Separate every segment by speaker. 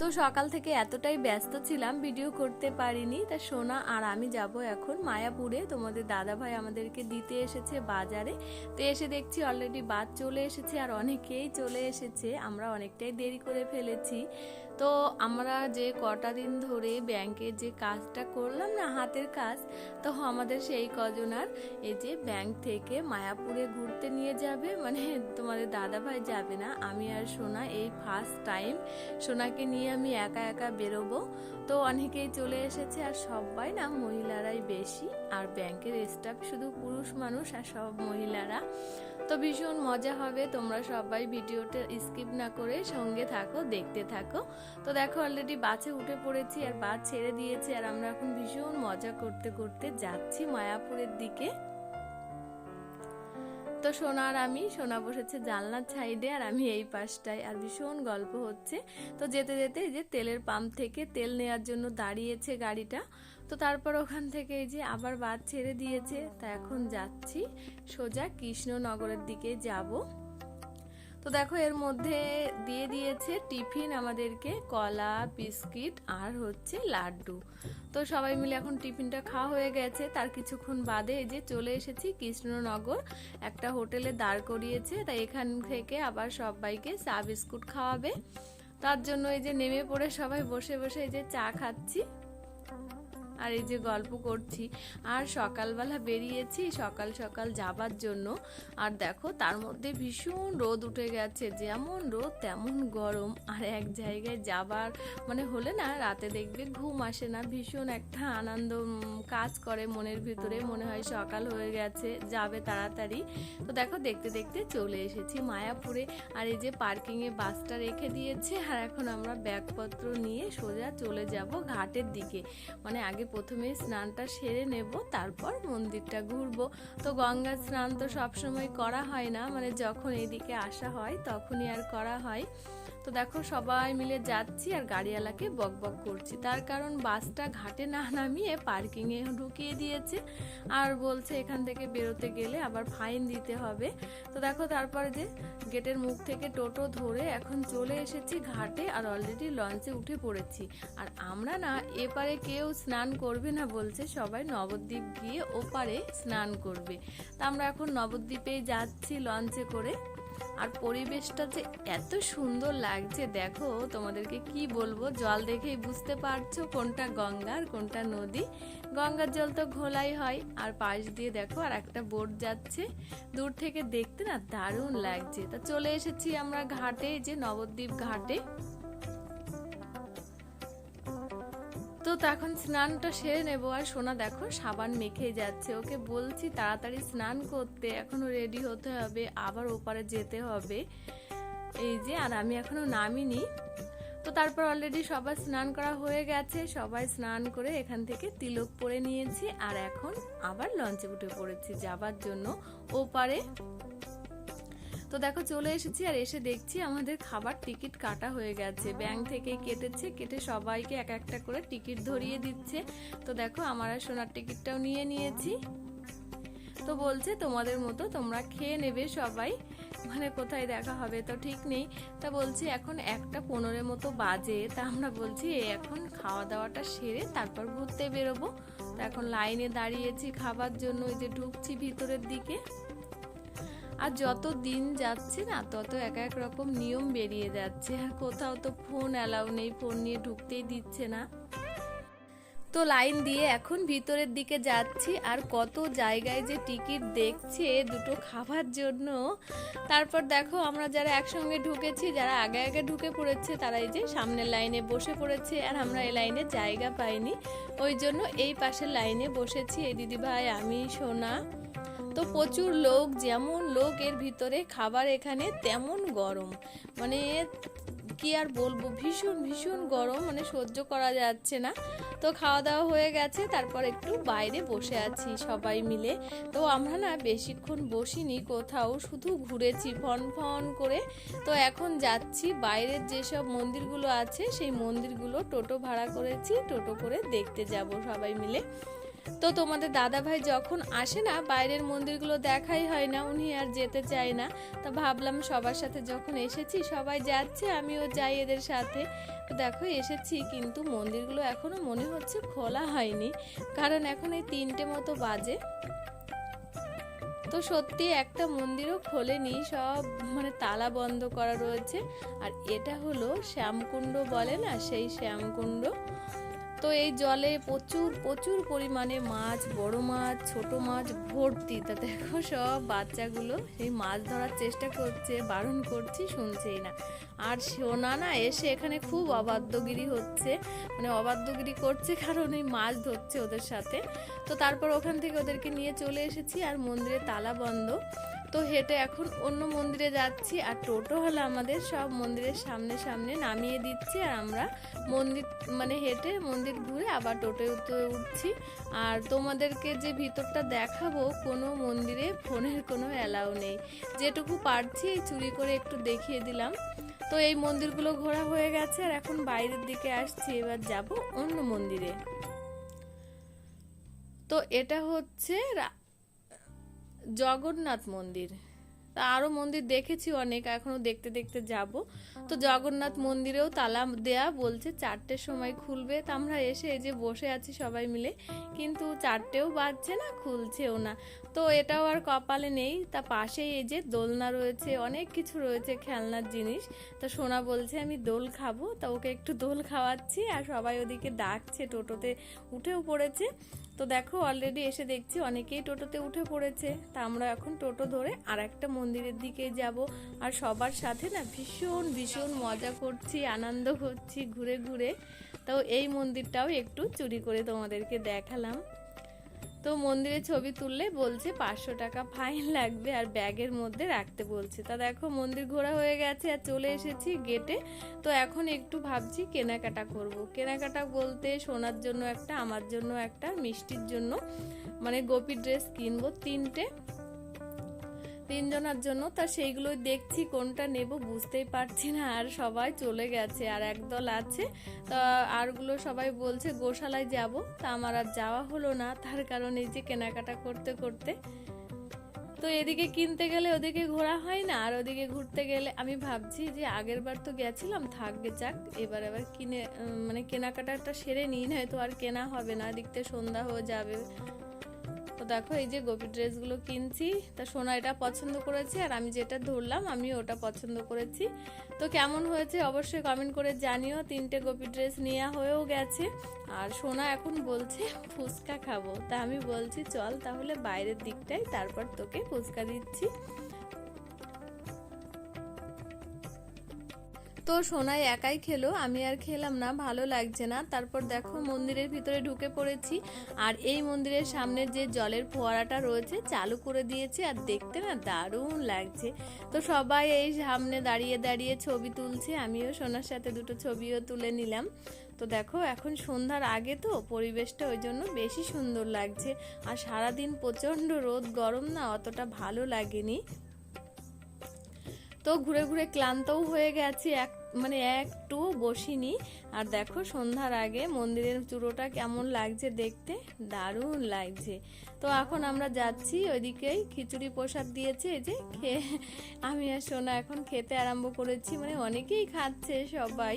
Speaker 1: তো সকাল থেকে এতটাই ব্যস্ত ছিলাম ভিডিও করতে পারিনি। তা সোনা আর আমি যাব এখন মায়াপুরে। তোমাদের দাদা ভাই আমাদেরকে দিতে এসেছে বাজারে। তো এসে দেখছি অলরেডি বাদ চলে এসেছে আর অনেকেই চলে এসেছে। আমরা অনেকটাই দেরি করে ফেলেছি। তো আমরা যে কটা দিন ধরে ব্যাংকের যে কাজটা করলাম না, হাতের কাজ, তো আমাদের সেই কজনার এই যে ব্যাংক থেকে মায়াপুরে ঘুরতে নিয়ে যাবে মানে তোমাদের দাদা ভাই যাবে না। আমি আর সোনা এই ফার্স্ট টাইম সোনাকে নিয়ে আমি একা একা বেরোবো। তো অনেকেই চলে এসেছে আর সবাই না মহিলারাই বেশি। আর ব্যাংকের স্টাফ শুধু পুরুষ মানুষ আর সব মহিলারা। তো ভীষণ মজা হবে, তোমরা সবাই ভিডিওটা স্কিপ না করে সঙ্গে থাকো, দেখতে থাকো। তো দেখো অলরেডি বাসে উঠে পড়েছি, আর বাস ছেড়ে দিয়েছি, আর আমরা এখন ভীষণ মজা করতে করতে যাচ্ছি মায়াপুরের দিকে। তো সোনার আমি, সোনা বসেছে জানলার সাইডে আর আমি এই পাশটায়। আর ভীষণ গল্প হচ্ছে। তো যেতে যেতে এই যে তেলের পাম্প থেকে তেল নেওয়ার জন্য দাঁড়িয়েছে গাড়িটা। তো তারপর ওখান থেকে এই যে আবার বাদ ছেড়ে দিয়েছে। তা এখন যাচ্ছি সোজা কৃষ্ণনগরের দিকে যাব। তো দেখো এর মধ্যে দিয়ে দিয়েছে টিফিন আমাদেরকে, কলা, বিস্কিট আর হচ্ছে লাড্ডু। তো সবাই মিলে এখন টিফিনটা খাওয়া হয়ে গেছে। তার কিছুক্ষণ বাদে এই যে চলে এসেছি কৃষ্ণনগর। একটা হোটেলে দাঁড় করিয়েছে, তাই এখান থেকে আবার সবাইকে চা বিস্কুট খাওয়াবে। তার জন্য এই যে নেমে পড়ে সবাই বসে বসে এই যে চা খাচ্ছি। আর এই যে গল্প করছি, আর সকালবেলা বেরিয়েছি, সকাল সকাল যাবার জন্য। আর দেখো, তার মধ্যে ভীষণ রোদ উঠে গেছে, যেমন রোদ, তেমন গরম। আর এক জায়গায় যাবার মানে হলে না, রাতে দেখবে ঘুম আসে না, ভীষণ একটা আনন্দ কাজ করে মনের ভিতরে, মনে হয় সকাল হয়ে গেছে, যাবে তাড়াতাড়ি। তো দেখো, দেখতে দেখতে চলে এসেছি মায়াপুরে। আর এই যে পার্কিংয়ে বাসটা রেখে দিয়েছে, আর এখন আমরা ব্যাগপত্র নিয়ে সোজা চলে যাব ঘাটের দিকে। মানে আগে প্রথমে স্নানটা সেরে নেব, তারপর মন্দিরটা ঘুরবো। তো গঙ্গা স্নান তো সবসময় করা হয় না মানে যখন এদিকে আসা হয় তখনই আর করা হয়। তো দেখো সবাই মিলে যাচ্ছি আর গাড়িওয়ালাকে বক বক করছি। তার কারণ বাসটা ঘাটে না নামিয়ে পার্কিংয়ে ঢুকিয়ে দিয়েছে আর বলছে এখান থেকে বেরোতে গেলে আবার ফাইন দিতে হবে। তো দেখো তারপরে যে গেটের মুখ থেকে টোটো ধরে এখন চলে এসেছি ঘাটে আর অলরেডি লঞ্চে উঠে পড়েছি। আর আমরা না এপারে কেউ স্নান করবে না বলছে, সবাই নবদ্বীপ গিয়ে ওপারে স্নান করবে। তা আমরা এখন নবদ্বীপেই যাচ্ছি লঞ্চে করে। আর পরিবেশটা যে এত সুন্দর লাগছে, দেখো তোমাদেরকে কি বলব? জল দেখেই বুঝতে পারছ কোনটা গঙ্গা আর কোনটা নদী। গঙ্গার জল তো ঘোলাই হয়, আর পাশ দিয়ে দেখো আর একটা বোট যাচ্ছে। দূর থেকে দেখতে না দারুণ লাগছে। তা চলে এসেছি আমরা ঘাটে যে নবদ্বীপ ঘাটে। তো তখন স্নানটা সেরে নেব। আর সোনা দেখো, সাবান মেখে যাচ্ছে। ওকে বলছি তাড়াতাড়ি স্নান করতে এখনও রেডি হতে হবে, আবার ওপারে যেতে হবে। এই যে, আর আমি এখনও নামিনি। তো তারপর অলরেডি সবার স্নান করা হয়ে গেছে। সবাই স্নান করে এখান থেকে তিলক পরে নিয়েছি। আর এখন আবার লঞ্চে উঠে পড়েছি যাবার জন্য। ওপারে তো দেখো চলে এসেছি আর এসে দেখছি আমাদের খাবার টিকিট কাটা হয়ে গেছে। ব্যাংক থেকে কেটেছে, কেটে সবাইকে এক একটা করে টিকিট ধরিয়ে দিচ্ছে। তো দেখো আমার আর সোনার টিকিটটাও নিয়ে নিয়েছি। তো বলছে তোমাদের মতো তোমরা খেয়ে নেবে সবাই। মানে কোথায় দেখা হবে তো ঠিক নেই। তা বলছি এখন একটা পনেরো মতো বাজে। তা আমরা বলছি এখন খাওয়া দাওয়াটা সেরে তারপর ঘুরতে বেরোবো। তো এখন লাইনে দাঁড়িয়েছি খাবার জন্য, ওই যে ঢুকছি ভিতরের দিকে। আর যত দিন যাচ্ছে না, তত এক এক রকম নিয়ম বেরিয়ে যাচ্ছে। আর কোথাও তো ফোন অ্যালাউ নেই ফোন নিয়ে ঢুকতেই দিচ্ছে না। তো লাইন দিয়ে এখন ভিতরের দিকে যাচ্ছি, আর কত জায়গায় যে টিকিট দেখছে দুটো খাবার জন্য। তারপর দেখো আমরা যারা একসঙ্গে ঢুকেছি, যারা আগে আগে ঢুকে পড়েছে, তারা এই যে সামনের লাইনে বসে পড়েছে, আর আমরা এই লাইনে জায়গা পাইনি। ওই জন্য এই পাশের লাইনে বসেছি। এই দিদি ভাই আমি, সোনা। তো প্রচুর লোক, যেমন লোক এর ভিতরে খাবার এখানে তেমন গরম। মানে কি আর বলব, ভীষণ ভীষণ গরম মানে সহ্য করা যাচ্ছে না। তো খাওয়া দাওয়া হয়ে গেছে, তারপর একটু বাইরে বসে আছি সবাই মিলে। তো আমরা না বেশিক্ষণ বসিনি কোথাও, শুধু ঘুরেছি ফন ফন করে। তো এখন যাচ্ছি, বাইরের যেসব মন্দিরগুলো আছে, সেই মন্দিরগুলো টোটো ভাড়া করেছি, টোটো করে দেখতে যাব সবাই মিলে। তো তোমাদের দাদা ভাই যখন আসে না, বাইরের মন্দিরগুলো দেখাই হয় না, উনি আর যেতে চায় না। তা ভাবলাম সবার সাথে যখন এসেছি, সবাই যাচ্ছে, আমিও যাই এদের সাথে। তো দেখো, এসেছি, কিন্তু মন্দিরগুলো এখনও মনে হচ্ছে খোলা হয়নি, কারণ এখন এই তিনটে মতো বাজে। তো সত্যি একটা মন্দিরও খোলেনি, সব মানে তালা বন্ধ করা রয়েছে। আর এটা হলো শ্যামকুণ্ড বলে না, সেই শ্যামকুণ্ড। তো এই জলে প্রচুর প্রচুর পরিমাণে মাছ, বড় মাছ, ছোট মাছ ভর্তি। তা দেখো সব বাচ্চাগুলো এই মাছ ধরার চেষ্টা করছে, বারণ করছি, শুনছেই না। আর সোনা না এসে এখানে খুব অবাধ্যগিরি হচ্ছে। মানে অবাধ্যগিরি করছে কারণ এই মাছ ধরছে ওদের সাথে। তো তারপর ওখান থেকে ওদেরকে নিয়ে চলে এসেছি আর মন্দিরে তালা বন্ধ। তো হেঁটে এখন অন্য মন্দিরে যাচ্ছি আর টোটো হলো আমাদের সব মন্দিরের সামনে সামনে নামিয়ে দিচ্ছে আর আমরা মন্দির মানে হেঁটে মন্দির ঘুরে আবার টোটোয় উঠতে উঠছি। আর তোমাদেরকে যে ভিতরটা দেখাবো, কোনো মন্দিরে ফোনের কোনো অ্যালাউ নেই। যেটুকু পারছি চুরি করে একটু দেখিয়ে দিলাম। তো এই মন্দিরগুলো ঘোরা হয়ে গেছে আর এখন বাইরের দিকে আসছি, এবার যাব অন্য মন্দিরে। তো এটা হচ্ছে জগন্নাথ মন্দির। তা আরও মন্দির দেখেছি অনেক এখনও দেখতে দেখতে যাব। তো জগন্নাথ মন্দিরেও তালা দেয়া বলছে, চারটের সময় খুলবে। তা আমরা এসে এই যে বসে আছি সবাই মিলে, কিন্তু চারটেও বাজছে না, খুলছেও না। তো এটাও আর কপালে নেই। তা পাশেই এই যে দোলনা রয়েছে, অনেক কিছু রয়েছে খেলনার জিনিস। তা সোনা বলছে, আমি দোল খাব, তা ওকে একটু দোল খাওয়াচ্ছি। আর সবাই ওদিকে ডাকছে, টোটোতে উঠেও পড়েছে। তো দেখো অলরেডি এসে দেখছি অনেকেই টোটোতে উঠে পড়েছে। তা আমরা এখন টোটো ধরে আর একটা মন্দিরের দিকে যাব। আর সবার সাথে না ভীষণ ভীষণ মজা করছি, আনন্দ করছি ঘুরে ঘুরে। তো এই মন্দিরটাও একটু চুরি করে তোমাদেরকে দেখালাম। তো মন্দিরে ছবি তুললে বলছে পাঁচশো টাকা ফাইন লাগবে আর ব্যাগের মধ্যে রাখতে বলছে। তা দেখো মন্দির ঘোরা হয়ে গেছে আর চলে এসেছি গেটে তো এখন একটু ভাবছি কেনাকাটা করব। কেনাকাটা বলতে সোনার জন্য একটা, আমার জন্য একটা, মিষ্টির জন্য। মানে গোপী ড্রেস কিনবো তিনটে। তিনজনের জন্য, তা সেইগুলোই দেখছি, কোনটা নেব বুঝতেই পারছি না। আর সবাই চলে গেছে, আর একদল আছে। তা আরগুলো সবাই বলছে, গোশালায় যাব। তা আমার আর যাওয়া হলো না, তার কারণে এই যে কেনাকাটা করতে করতে। তো এদিকে কিনতে গেলে ওদিকে ঘোরা হয় না, আর ওদিকে ঘুরতে গেলে আমি ভাবছি যে আগের বার তো গেছিলাম থাকবে যাক, এবার এবার কিনে মানে কেনাকাটাটা সেরে নিই, নয়তো আর কেনা হবে না দেখতে সন্ধ্যা হয়ে যাবে। তো দেখো, এই যে গোপী ড্রেসগুলো কিনছি, তা সোনা এটা পছন্দ করেছে, আর আমি যেটা ধরলাম, আমি ওটা পছন্দ করেছি। তো কেমন হয়েছে অবশ্যই কমেন্ট করে জানিও, তিনটে গোপী ড্রেস নেওয়া হয়েও গেছে, আর সোনা এখন বলছে, ফুচকা খাব। তা আমি বলছি, চল তাহলে বাইরের দিকটাই তারপর তোকে ফুচকা দিচ্ছি। তো সোনাই একাই খেলো, আমি আর খেলাম না, ভালো লাগছে না। তারপর দেখো মন্দিরের ভিতরে ঢুকে পড়েছি, আর এই মন্দিরের সামনে যে জলের ফোয়ারাটা রয়েছে, চালু করে দিয়েছে, আর দেখতে না দারুণ লাগছে। তো সবাই এই সামনে দাঁড়িয়ে দাঁড়িয়ে ছবি তুলছে, আমিও সোনার সাথে দুটো ছবিও তুলে নিলাম। তো দেখো, এখন সন্ধ্যার আগে তো পরিবেশটা ওই জন্য বেশি সুন্দর লাগছে, আর সারাদিন প্রচণ্ড রোদ, গরম না অতটা ভালো লাগেনি। তো ঘুরে ঘুরে ক্লান্তও হয়ে গেছি, এক মানে একটু বসিনি। আর দেখো সন্ধ্যার আগে মন্দিরের চূড়োটা কেমন লাগছে দেখতে, দারুণ লাগছে। তো এখন আমরা যাচ্ছি ওইদিকেই খিচুড়ি প্রসাদ দিয়েছে যে খেয়ে, আমি আর সোনা এখন খেতে আরম্ভ করেছি মানে অনেকেই খাচ্ছে সবাই।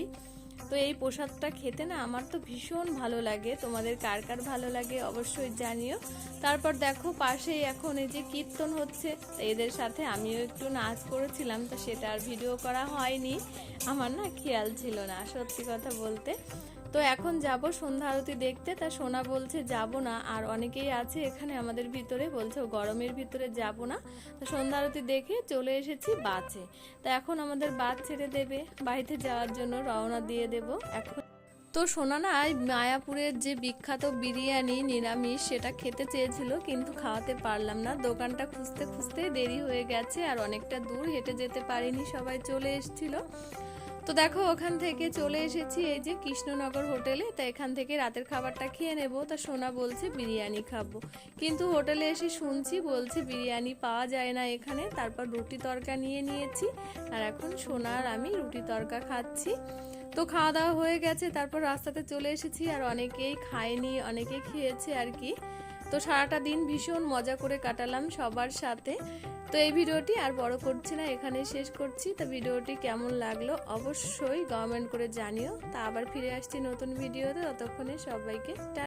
Speaker 1: তো এই প্রসাদটা খেতে না আমার তো ভীষণ ভালো লাগে। তোমাদের কার কার ভালো লাগে অবশ্যই জানিও। তারপর দেখো পাশেই এখন এই যে কীর্তন হচ্ছে, এদের সাথে আমিও একটু নাচ করেছিলাম, তো সেটা আর ভিডিও করা হয়নি। আমার না খেয়াল ছিল না, সত্যি কথা বলতে। তো এখন যাব সন্ধ্যা আরতি দেখতে। তা সোনা বলছে, যাব না। আর অনেকেই আছে এখানে আমাদের ভিতরে, বলছে গরমের ভিতরে যাব না। তো সন্ধ্যা আরতি দেখে চলে এসেছি বাসে। তা এখন আমাদের বাস ছেড়ে দেবে। বাড়িতে যাওয়ার জন্য রওনা দিয়ে দেব। এখন তো সোনা না মায়াপুরের যে বিখ্যাত বিরিয়ানি, নিরামিষ, সেটা খেতে চেয়েছিল, কিন্তু খাওয়াতে পারলাম না। দোকানটা খুঁজতে খুঁজতে দেরি হয়ে গেছে, আর অনেকটা দূর, হেঁটে যেতে পারিনি, সবাই চলে এসেছিল। তো দেখো, ওখান থেকে চলে এসেছি এই যে কৃষ্ণনগর হোটেলে। তা এখান থেকে রাতের খাবারটা খেয়ে নেব। তা সোনা বলছে বিরিয়ানি খাব। কিন্তু হোটেলে এসে শুনছি, বলছে বিরিয়ানি পাওয়া যায় না এখানে। তারপর রুটি তরকা নিয়ে নিয়েছি। আর এখন সোনার আমি রুটি তরকা খাচ্ছি। তো খাওয়া দাওয়া হয়ে গেছে। তারপর রাস্তাতে চলে এসেছি আর অনেকেই খায়নি অনেকেই খেয়েছে আর কি। তো সারাটা দিন ভীষণ মজা করে কাটালাম সবার সাথে। তো এই ভিডিওটি আর বড় করছি না এখানে শেষ করছি। তো ভিডিওটি কেমন লাগল অবশ্যই কমেন্ট করে জানিও। তা আবার ফিরে আসছি নতুন ভিডিওতে, ততক্ষণে সবাইকে